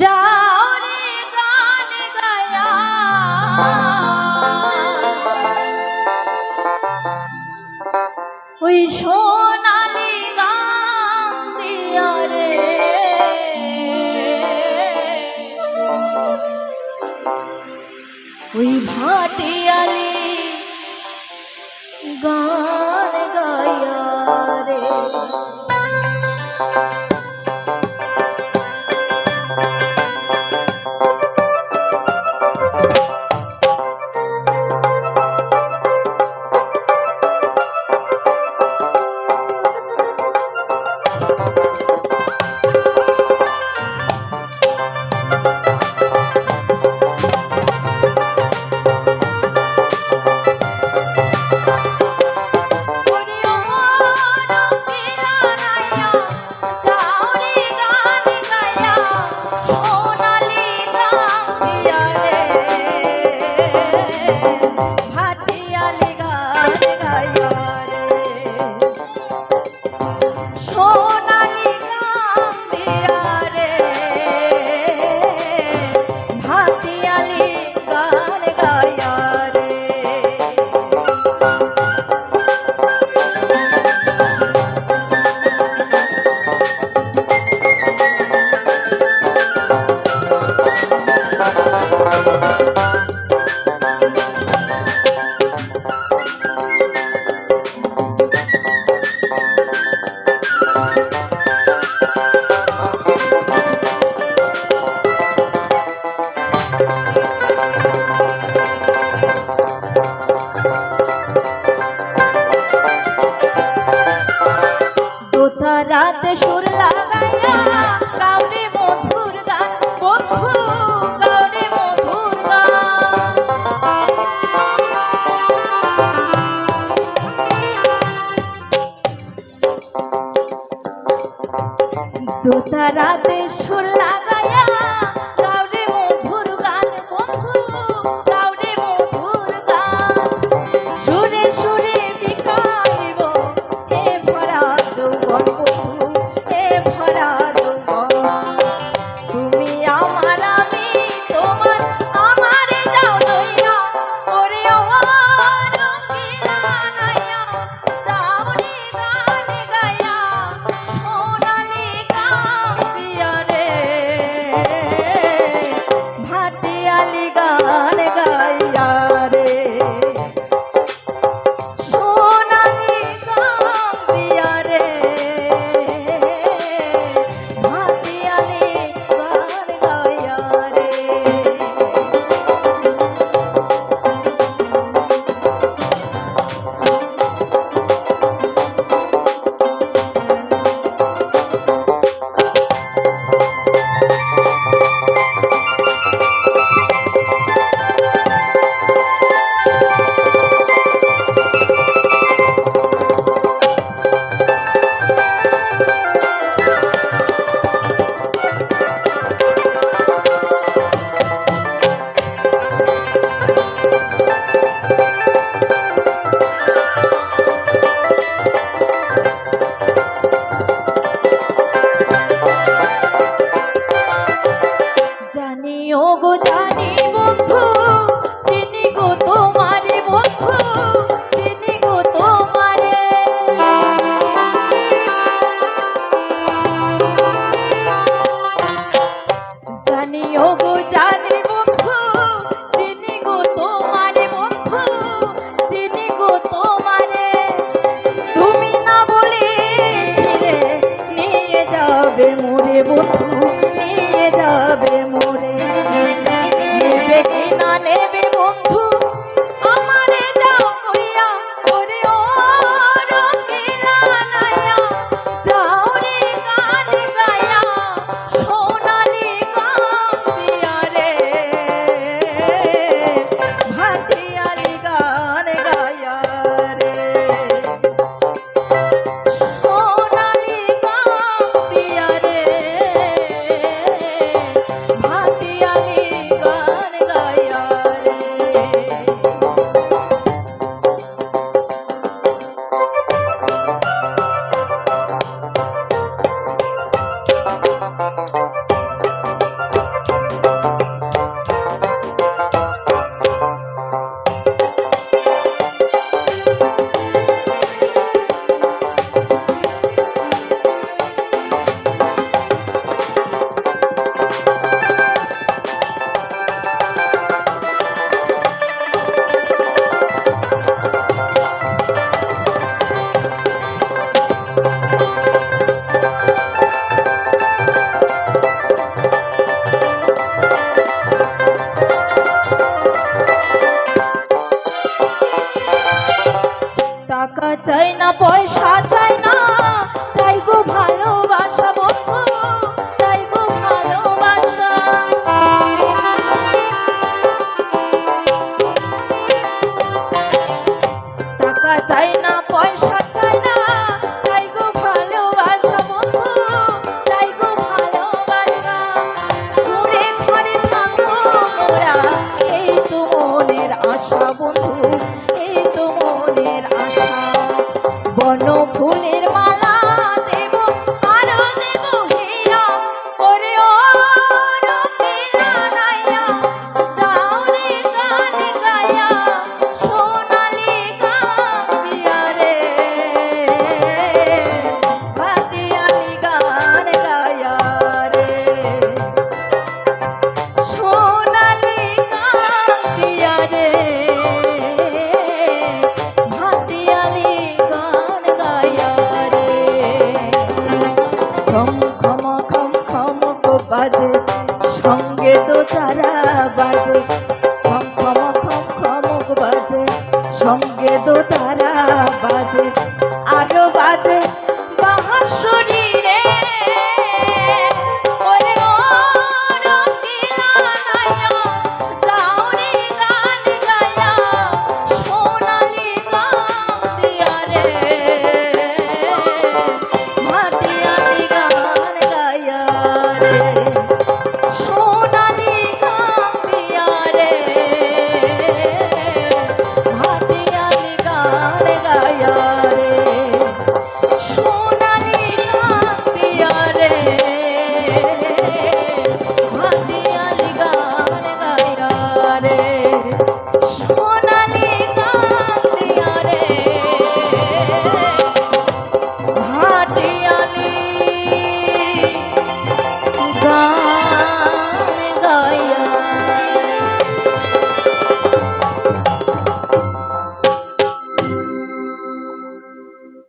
যাও রে গান গায়া। ওই সোনালি গান দিয়া রে। ওই ভাটিয়ালি গান দোতা দোতা রাতে সুর টাকা চাই না পয়সা চাই না। চাইব ভালোবাসা বন্ধু চাইব ভালোবাসা। টাকা চাই Bye.